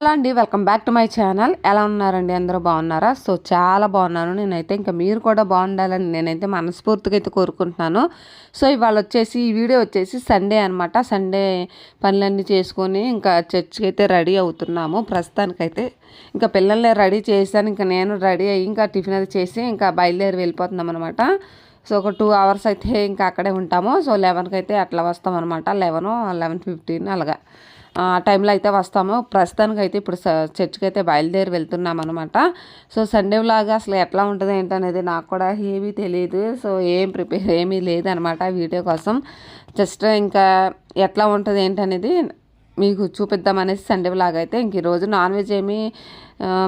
Hello అండి welcome back to my channel. ఎలా ఉన్నారండి? అందరూ బాగున్నారా? సో చాలా బాగున్నాను. నేనైతే ఇంకా మీరు కూడా బాగుండాలని నేనైతే మనస్ఫూర్తిగా అయితే కోరుకుంటున్నాను. సో ఇవాళ వచ్చేసి ఈ వీడియో వచ్చేసి సండే అనమాట సండే పనులన్నీ చేసుకొని ఇంకా చర్చ్కి అయితే రెడీ అవుతున్నాము. ప్రస్తుతానికైతే ఇంకా పిల్లల్ని రెడీ చేశాను. ఇంకా నేను రెడీ అయ్యి ఇంకా టిఫిన్ అది చేసి ఇంకా బయలుదేరి వెళ్ళిపోతున్నాం అనమాట సో ఒక టూ అవర్స్ అయితే ఇంకా అక్కడే ఉంటాము. సో లెవెన్కి అయితే అట్లా వస్తాం అనమాట లెవెన్ లెవెన్ ఫిఫ్టీన్ అలాగా. టైంలో అయితే వస్తాము. ప్రస్తుతానికి అయితే ఇప్పుడు చర్చ్కి అయితే బయలుదేరి వెళ్తున్నాం అనమాట సో సండే లాగా అసలు ఎట్లా ఉంటుంది ఏంటనేది నాకు కూడా ఏమీ తెలియదు సో ఏం ప్రిపేర్ ఏమీ లేదనమాట వీడియో కోసం. జస్ట్ ఇంకా ఎట్లా ఉంటుంది ఏంటనేది మీకు చూపిద్దామనేసి సండే లాగా అయితే ఇంక ఈరోజు నాన్ వెజ్ ఏమీ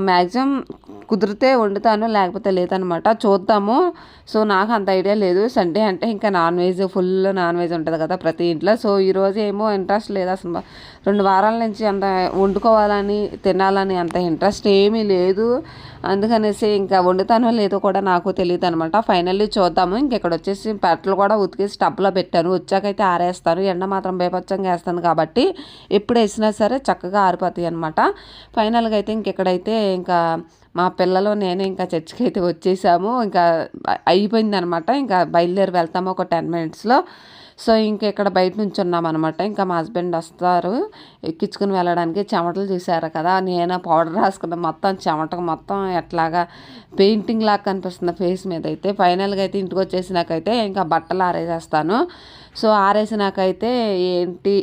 మ్యాక్సిమం కుదిరితే వండుతాను లేకపోతే లేదనమాట. చూద్దాము. సో నాకు అంత ఐడియా లేదు. సండే అంటే ఇంకా non veg full non veg ఉంటుంది కదా ప్రతి ఇంట్లో. సో ఈరోజు ఏమో ఇంట్రెస్ట్ లేదు అసలు. రెండు వారాల నుంచి అంత వండుకోవాలని తినాలని అంత ఇంట్రెస్ట్ ఏమీ లేదు. అందుకనేసి ఇంకా వండుతానో లేదో కూడా నాకు తెలియదు అనమాట ఫైనల్లీ చూద్దాము. ఇంకెక్కడ వచ్చేసి పెట్టలు కూడా ఉతికేసి టబ్లో పెట్టాను. వచ్చాకైతే ఆరేస్తాను ఎండ మాత్రం బేపచ్చంగా వేస్తాను కాబట్టి ఎప్పుడు వేసినా సరే చక్కగా ఆరిపోతాయి అనమాట ఫైనల్గా అయితే ఇంకెక్కడైతే అయితే ఇంకా మా పిల్లలు నేను ఇంకా చర్చికి అయితే వచ్చేసాము. ఇంకా అయిపోయింది అనమాట ఇంకా బయలుదేరి వెళ్తాము ఒక టెన్ మినిట్స్లో. సో ఇంక ఇక్కడ బయట నుంచి ఉన్నామన్నమాట ఇంకా మా హస్బెండ్ వస్తారు. ఎక్కించుకుని వెళ్ళడానికి చెమటలు చూసారు కదా. నేను పౌడర్ రాసుకున్న. మొత్తం చెమటకు మొత్తం ఎట్లాగా పెయింటింగ్ లాగా కనిపిస్తుంది ఫేస్ మీద అయితే. ఫైనల్గా అయితే ఇంటికి వచ్చేసినాకైతే ఇంకా బట్టలు ఆరేసేస్తాను. సో ఆరేసినాకైతే ఏంటి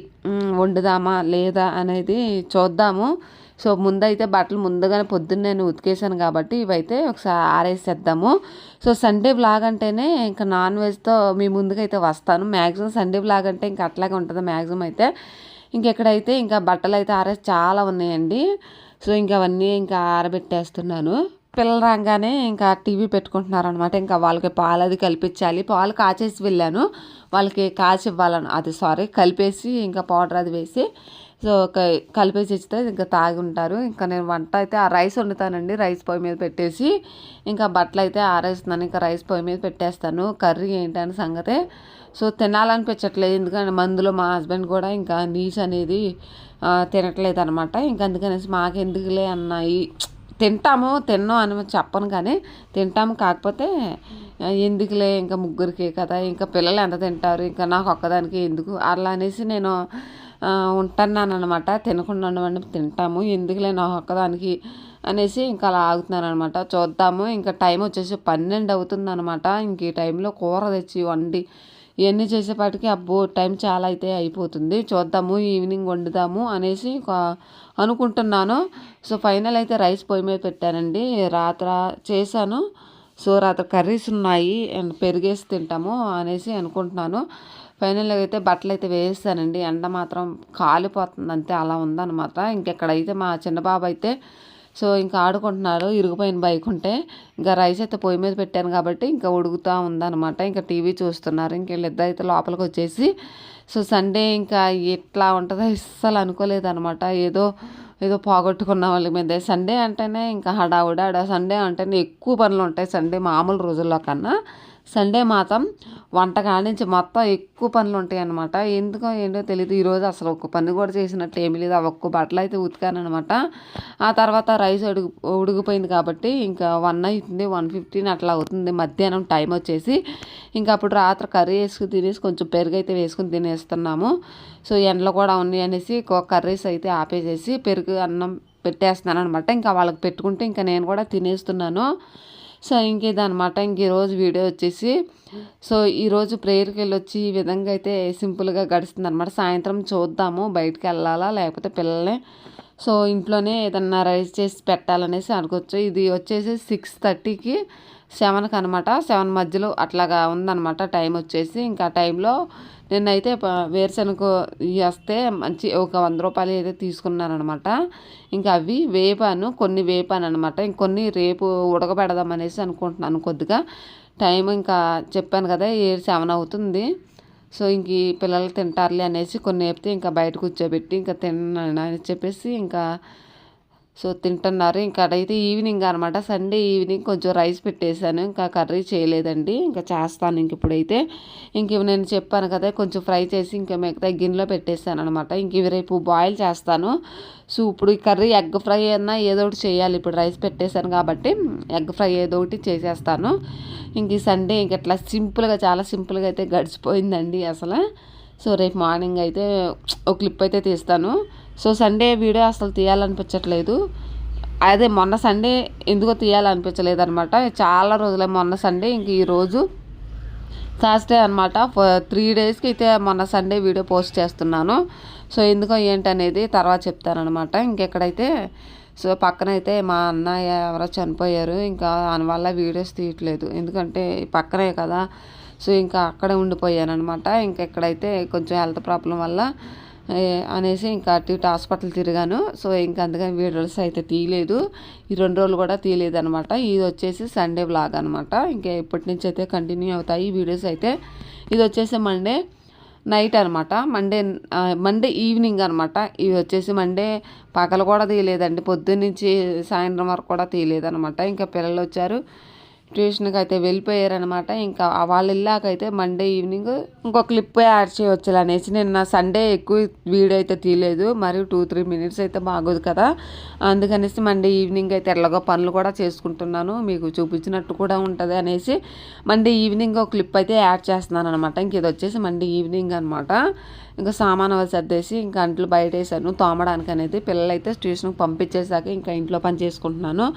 వండుదామా లేదా అనేది చూద్దాము. సో ముందైతే బట్టలు ముందుగానే పొద్దున్న నేను ఉతికేసాను కాబట్టి ఇవైతే ఒకసారి ఆరేసేద్దాము. సో సండే బ్లాగ్ అంటేనే ఇంకా నాన్ వెజ్తో మీ ముందుకైతే వస్తాను. మ్యాక్సిమం సండే బ్లాగ్ అంటే ఇంకా అట్లాగే ఉంటుంది. మ్యాక్సిమం అయితే ఇంకెక్కడైతే ఇంకా బట్టలు అయితే ఆరేసి చాలా ఉన్నాయండి. సో ఇంకా అవన్నీ ఇంకా ఆరబెట్టేస్తున్నాను. పిల్లలు రాగానే ఇంకా టీవీ పెట్టుకుంటున్నారు అనమాట ఇంకా వాళ్ళకి పాలు అది కల్పించాలి. పాలు కాచేసి వెళ్ళాను. వాళ్ళకి కాచి ఇవ్వాలను. అది సారీ కలిపేసి ఇంకా పౌడర్ అది వేసి సో కలిపేసి ఇస్తే ఇంకా తాగి ఉంటారు ఇంకా నేను వంట అయితే ఆ రైస్ వండుతానండి. రైస్ పొయ్యి మీద పెట్టేసి ఇంకా బట్టలు అయితే ఆరేస్తున్నాను. ఇంకా రైస్ పొయ్యి మీద పెట్టేస్తాను. కర్రీ ఏంటని సంగతే. సో తినాలనిపించట్లేదు. ఎందుకంటే మందులో మా హస్బెండ్ కూడా ఇంకా నీస్ అనేది తినట్లేదు అనమాట ఇంకా అందుకనేసి మాకెందుకులే అన్నాయి. తింటాము తిన్నాం అని చెప్పను కానీ తింటాము కాకపోతే ఎందుకులే ఇంకా ముగ్గురికి కదా. ఇంకా పిల్లలు ఎంత తింటారు? ఇంకా నాకు ఒక్కదానికి ఎందుకు? అలా అనేసి నేను అనమాట తినకుండా ఉండమని తింటాము. ఎందుకులే నా ఒక్కదానికి అనేసి ఇంకా అలా ఆగుతున్నాను అనమాట చూద్దాము. ఇంకా టైం వచ్చేసి పన్నెండు అవుతుంది అనమాట ఇంక ఈ టైంలో కూర తెచ్చి వండి ఇవన్నీ చేసేపాటికి అబ్బో టైం చాలా అయితే అయిపోతుంది. చూద్దాము. ఈవినింగ్ వండుదాము అనేసి అనుకుంటున్నాను. సో ఫైనల్ అయితే రైస్ పొయ్యి మీద పెట్టానండి. రాత్ర చేశాను. సో రాత్రి కర్రీస్ ఉన్నాయి. అండ్ పెరిగేసి తింటాము అనేసి అనుకుంటున్నాను. ఫైనల్గా అయితే బట్టలు అయితే వేస్తానండి ఎండ మాత్రం కాలిపోతుంది అంతే అలా ఉందన్నమాట. ఇంకెక్కడైతే మా చిన్న బాబు అయితే సో ఇంకా ఆడుకుంటున్నారు ఇరిగిపోయిన బైక్ ఉంటే ఇంకా రైస్ అయితే పొయ్యి మీద పెట్టాను కాబట్టి ఇంకా ఉడుగుతూ ఉందన్నమాట. ఇంకా టీవీ చూస్తున్నారు ఇంక వీళ్ళిద్దరు అయితే లోపలికి వచ్చేసి సో సండే ఇంకా ఎట్లా ఉంటుందో అస్సలు అనుకోలేదనమాట ఏదో ఏదో పోగొట్టుకున్న వాళ్ళ మీద. సండే అంటేనే ఇంకా హడావుడా. సండే అంటేనే ఎక్కువ పనులు ఉంటాయి సండే మామూలు రోజుల్లో కన్నా. సండే మాత్రం వంట నుంచి మొత్తం ఎక్కువ పనులు ఉంటాయి అనమాట ఎందుకో ఏంటో తెలియదు ఈరోజు అసలు ఒక్క పని కూడా చేసినట్టు ఏమీ లేదు. ఆ ఒక్క బట్టలు అయితే ఉతికానమాట ఆ తర్వాత రైస్ ఉడుగు ఉడిగిపోయింది కాబట్టి ఇంకా వన్ అవుతుంది వన్ ఫిఫ్టీన్ అట్లా అవుతుంది. మధ్యాహ్నం టైం వచ్చేసి ఇంకా అప్పుడు రాత్రి కర్రీ వేసుకుని తినేసి కొంచెం పెరుగు అయితే వేసుకుని తినేస్తున్నాము. సో ఎండలు కూడా ఉన్నాయి అనేసి కర్రీస్ అయితే ఆపేసేసి పెరుగు అన్నం పెట్టేస్తున్నాను అనమాట ఇంకా వాళ్ళకి పెట్టుకుంటే ఇంకా నేను కూడా తినేస్తున్నాను. సో ఇంక ఇదనమాట ఇంక ఈరోజు వీడియో వచ్చేసి సో ఈరోజు ప్రేయర్కి వెళ్ళి వచ్చి ఈ విధంగా అయితే సింపుల్గా గడుస్తుంది అనమాట సాయంత్రం చూద్దాము బయటకు వెళ్ళాలా లేకపోతే పిల్లల్ని సో ఇంట్లోనే ఏదన్నా రైస్ చేసి పెట్టాలనేసి అనుకోవచ్చు. ఇది వచ్చేసి సిక్స్ థర్టీకి సెవెన్కి అనమాట సెవెన్ మధ్యలో అట్లాగా ఉందన్నమాట టైం వచ్చేసి. ఇంకా టైంలో నిన్నైతే వేరుశనగ వస్తే మంచి ఒక వంద రూపాయలు అయితే తీసుకున్నాను అనమాట ఇంకా అవి వేపాను కొన్ని వేపాను అనమాట ఇంకొన్ని రేపు ఉడకబెడదాం అనేసి అనుకుంటున్నాను కొద్దిగా. టైం ఇంకా చెప్పాను కదా ఏడు సెవెన్ అవుతుంది. సో ఇంక పిల్లలు తింటారులే అనేసి కొన్ని వేపితే ఇంకా బయట కూర్చోబెట్టి ఇంకా తిన్నాను అని చెప్పేసి ఇంకా సో తింటున్నారు. ఇంకా అదైతే ఈవినింగ్ అనమాట సండే ఈవినింగ్ కొంచెం రైస్ పెట్టేశాను. ఇంకా కర్రీ చేయలేదండి. ఇంకా చేస్తాను ఇంక ఇప్పుడైతే. ఇంక నేను చెప్పాను కదా కొంచెం ఫ్రై చేసి ఇంకా మిగతా గిన్నెలో పెట్టేశాను అనమాట ఇంక ఇవి రేపు బాయిల్ చేస్తాను. సో ఇప్పుడు ఈ కర్రీ ఎగ్ ఫ్రై అన్నా ఏదో ఒకటి చేయాలి. ఇప్పుడు రైస్ పెట్టేశాను కాబట్టి ఎగ్ ఫ్రై ఏదో ఒకటి చేసేస్తాను. ఇంక ఈ సండే ఇంక ఇట్లా సింపుల్గా చాలా సింపుల్గా అయితే గడిచిపోయిందండి అసలు. సో రేపు మార్నింగ్ అయితే ఒక క్లిప్ అయితే తీస్తాను. సో సండే వీడియో అసలు తీయాలనిపించట్లేదు. అదే మొన్న సండే ఎందుకో తీయాలనిపించలేదు అనమాట చాలా రోజులే మొన్న సండే ఇంక ఈరోజు థర్స్డే అనమాట త్రీ డేస్కి అయితే మొన్న సండే వీడియో పోస్ట్ చేస్తున్నాను. సో ఎందుకో ఏంటనేది తర్వాత చెప్తానమాట ఇంకెక్కడైతే సో పక్కనైతే మా అన్నయ్య ఎవరో చనిపోయారు. ఇంకా దానివల్ల వీడియోస్ తీయట్లేదు. ఎందుకంటే పక్కనే కదా. సో ఇంకా అక్కడే ఉండిపోయాను అనమాట ఇంకెక్కడైతే కొంచెం హెల్త్ ప్రాబ్లం వల్ల అనేసి ఇంకా అటు ఇటు హాస్పిటల్ తిరిగాను. సో ఇంకా అందుకని వీడియోస్ అయితే తీయలేదు. ఈ రెండు రోజులు కూడా తీయలేదు అనమాట ఇది వచ్చేసి సండే బ్లాగ్ అనమాట ఇంకా ఇప్పటి నుంచి అయితే కంటిన్యూ అవుతాయి వీడియోస్ అయితే. ఇది వచ్చేసి మండే నైట్ అనమాట మండే మండే ఈవినింగ్ అనమాట ఇవి వచ్చేసి మండే పగలు కూడా తీయలేదండి. పొద్దున్నుంచి సాయంత్రం వరకు కూడా తీయలేదు అనమాట ఇంకా పిల్లలు వచ్చారు. ట్యూషన్కి అయితే వెళ్ళిపోయారనమాట ఇంకా వాళ్ళు వెళ్ళాకైతే మండే ఈవినింగ్ ఇంకో క్లిప్ యాడ్ చేయవచ్చు అనేసి నేను నా సండే ఎక్కువ వీడియో అయితే తీయలేదు. మరియు టూ త్రీ మినిట్స్ అయితే బాగోదు కదా. అందుకనేసి మండే ఈవినింగ్ అయితే ఎలాగో పనులు కూడా చేసుకుంటున్నాను. మీకు చూపించినట్టు కూడా ఉంటుంది అనేసి మండే ఈవినింగ్ ఒక క్లిప్ అయితే యాడ్ చేస్తున్నాను అనమాట ఇంక ఇది వచ్చేసి మండే ఈవినింగ్ అనమాట ఇంకా సామాన్ సర్దేసి ఇంకా అంట్లు బయట వేసాను తోమడానికి అనేది పిల్లలైతే ట్యూషన్కి పంపించేసాక ఇంకా ఇంట్లో పని చేసుకుంటున్నాను.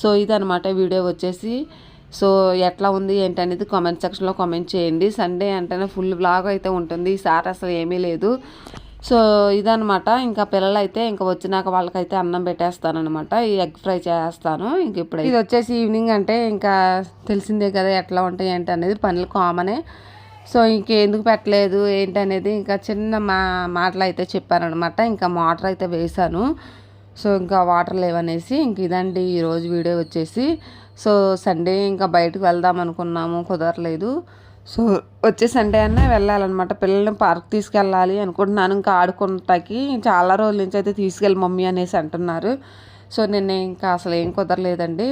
సో ఇదనమాట వీడియో వచ్చేసి. సో ఎట్లా ఉంది ఏంటి అనేది కామెంట్ సెక్షన్లో కామెంట్ చేయండి. సండే అంటేనే ఫుల్ బ్లాగ్ అయితే ఉంటుంది. ఈసారి అసలు ఏమీ లేదు. సో ఇదనమాట ఇంకా పిల్లలు అయితే ఇంకా వచ్చినాక వాళ్ళకైతే అన్నం పెట్టేస్తానమాట ఈ ఎగ్ ఫ్రై చేస్తాను. ఇంక ఇప్పుడు ఇది వచ్చేసి ఈవినింగ్ అంటే ఇంకా తెలిసిందే కదా ఎట్లా ఉంటాయి ఏంటి అనేది. పనులు కామనే సో ఇంకెందుకు పెట్టలేదు ఏంటనేది ఇంకా చిన్న మా మాటలు అయితే చెప్పారనమాట ఇంకా మోటార్ అయితే వేశాను. సో ఇంకా వాటర్ లేవనేసి ఇంక ఇదండి ఈరోజు వీడియో వచ్చేసి. సో సండే ఇంకా బయటకు వెళ్దాం అనుకున్నాము కుదరలేదు. సో వచ్చే సండే అన్నా వెళ్ళాలన్నమాట. పిల్లల్ని పార్క్ తీసుకెళ్ళాలి అనుకుంటున్నాను. ఇంకా ఆడుకుంటాకి చాలా రోజుల నుంచి అయితే తీసుకెళ్ళి మమ్మీ అనేసి అంటున్నారు. సో నిన్న ఇంకా అసలు ఏం కుదరలేదండి.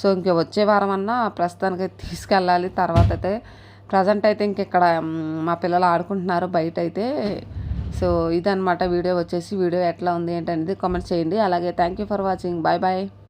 సో ఇంక వచ్చే వారం అన్నా ప్రస్తుతానికి తీసుకెళ్ళాలి. తర్వాత అయితే ప్రజెంట్ అయితే ఇంక ఇక్కడ మా పిల్లలు ఆడుకుంటున్నారు బయట అయితే సో ఇదనమాట వీడియో వచ్చేసి వీడియో ఎట్లా ఉంది ఏంటనేది కామెంట్ చేయండి. అలాగే thank you for watching bye bye